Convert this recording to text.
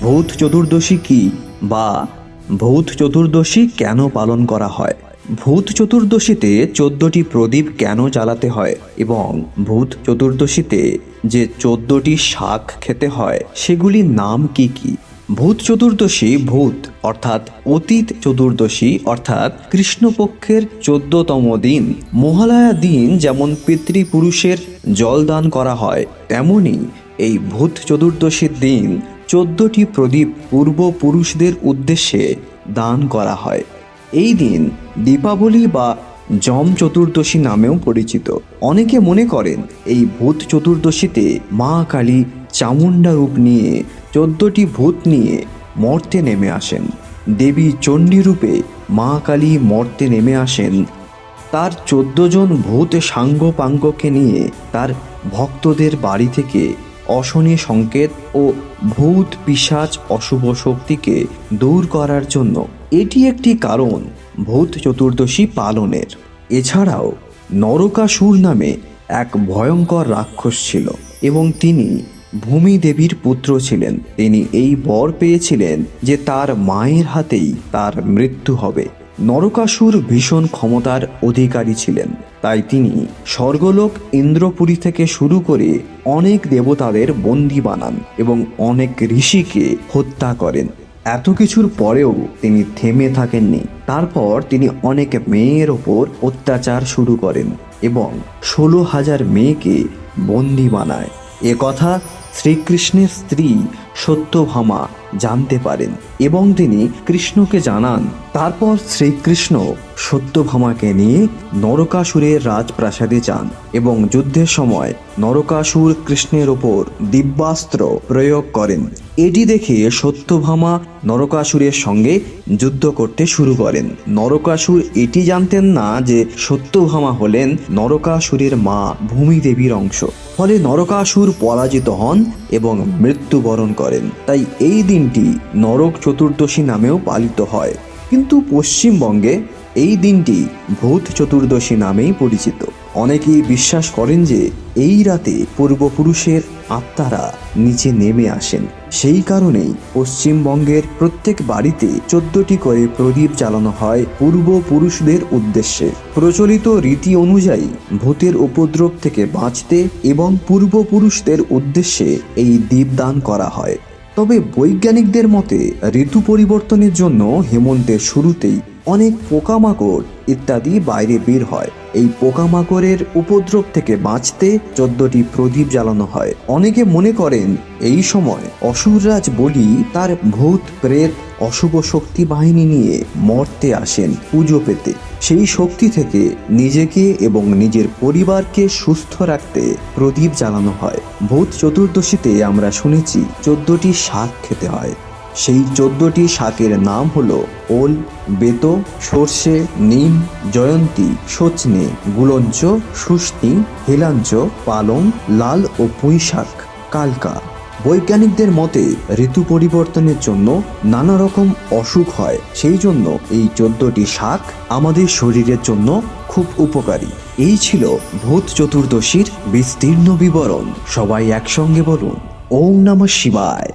ভূত চতুর্দশী কি বা ভূত চতুর্দশী কেন পালন করা হয়? ভূত চতুর্দশীতে চোদ্দটি প্রদীপ কেন জ্বালাতে হয় এবং ভূত চতুর্দশীতে যে চোদ্দটি শাক খেতে হয় সেগুলির নাম কি কি? ভূত চতুর্দশী ভূত, অর্থাৎ অতীত চতুর্দশী, অর্থাৎ কৃষ্ণপক্ষের চোদ্দতম দিন। মহালয়া দিন যেমন পিতৃপুরুষের জলদান করা হয়, তেমনি এই ভূত চতুর্দশীর দিন চোদ্দটি প্রদীপ পূর্বপুরুষদের উদ্দেশ্যে দান করা হয়। এই দিন দীপাবলি বা জম চতুর্দশী নামেও পরিচিত। অনেকে মনে করেন এই ভূত চতুর্দশীতে মা কালী চামুণ্ডা রূপ নিয়ে চোদ্দটি ভূত নিয়ে মর্তে নেমে আসেন। দেবী চণ্ডী রূপে মা কালী মর্তে নেমে আসেন। তার চোদ্দ জন ভূত সাঙ্গ পাঙ্গকে নিয়ে তার ভক্তদের বাড়ি থেকে অশনি সংকেত ও ভূত পিশাচ অশুভ শক্তিকে দূর করার জন্য এটি একটি কারণ ভূত চতুর্দশী পালনের। এছাড়াও নরকাসুর নামে এক ভয়ঙ্কর রাক্ষস ছিল এবং তিনি ভূমি দেবীর পুত্র ছিলেন। তিনি এই বর পেয়েছিলেন যে তার মায়ের হাতেই তার মৃত্যু হবে। নরকাসুর ভীষণ ক্ষমতার অধিকারী ছিলেন। তাই তিনি স্বর্গলোক ইন্দ্রপুরী থেকে শুরু করে অনেক দেবতাদের বন্দি বানান এবং অনেক ঋষিকে হত্যা করেন। এত কিছুর পরেও তিনি থেমে থাকেননি। তারপর তিনি অনেক মেয়ের ওপর অত্যাচার শুরু করেন এবং ষোলো হাজার মেয়েকে বন্দি বানায়। এ কথা শ্রীকৃষ্ণের স্ত্রী সত্যভামা জানতে পারেন এবং তিনি কৃষ্ণকে জানান। তারপর শ্রীকৃষ্ণ সত্যভামাকে নিয়ে নরকাসুরের রাজপ্রাসাদে যান এবং যুদ্ধের সময় নরকাসুর কৃষ্ণের ওপর দিব্যাস্ত্র প্রয়োগ করেন। এটি দেখে সত্যভামা নরকাসুরের সঙ্গে যুদ্ধ করতে শুরু করেন। নরকাসুর এটি জানতেন না যে সত্যভামা হলেন নরকাসুরের মা ভূমিদেবীর অংশ। ফলে নরকাসুর পরাজিত হন এবং মৃত্যুবরণ করেন। তাই এই দিনটি নরক চতুর্দশী নামেও পালিত হয়। কিন্তু পশ্চিমবঙ্গে এই দিনটি ভূত চতুর্দশী নামেই পরিচিত। অনেকেই বিশ্বাস করেন যে এই রাতে পূর্বপুরুষের আত্মারা নিচে নেমে আসেন। সেই কারণেই পশ্চিমবঙ্গের প্রত্যেক বাড়িতে চোদ্দটি করে প্রদীপ জ্বালানো হয় পূর্বপুরুষদের উদ্দেশ্যে। প্রচলিত রীতি অনুযায়ী ভূতের উপদ্রব থেকে বাঁচতে এবং পূর্বপুরুষদের উদ্দেশ্যে এই দীপদান করা হয়। তবে বৈজ্ঞানিকদের মতে ঋতু পরিবর্তনের জন্য হেমন্তের শুরুতেই অনেক পোকামাকড় ইত্যাদি বাইরে বের হয়। এই পোকামাকড়ের উপদ্রব থেকে বাঁচতে চোদ্দটি প্রদীপ জ্বালানো হয়। অনেকে মনে করেন এই সময় অসুররাজ বলি তার ভূত প্রেত অশুভ শক্তি বাহিনী নিয়ে মর্তে আসেন পুজো পেতে। সেই শক্তি থেকে নিজেকে এবং নিজের পরিবারকে সুস্থ রাখতে প্রদীপ জ্বালানো হয়। ভূত চতুর্দশীতে আমরা শুনেছি, চোদ্দটি শাক খেতে হয়। সেই চোদ্দটি শাকের নাম হলো ওল, বেতো, সর্ষে, নিম, জয়ন্তী সচনে গুলঞ্চ সুস্তি হেলাঞ্চ, পালং, লাল ও পুঁই শাক, কালকা। বৈজ্ঞানিকদের মতে ঋতু পরিবর্তনের জন্য নানা রকম অসুখ হয়। সেই জন্য এই চোদ্দটি শাক আমাদের শরীরের জন্য খুব উপকারী। এই ছিল ভূত চতুর্দশীর বিস্তীর্ণ বিবরণ। সবাই একসঙ্গে বলুন, ওম নমঃ শিবায়।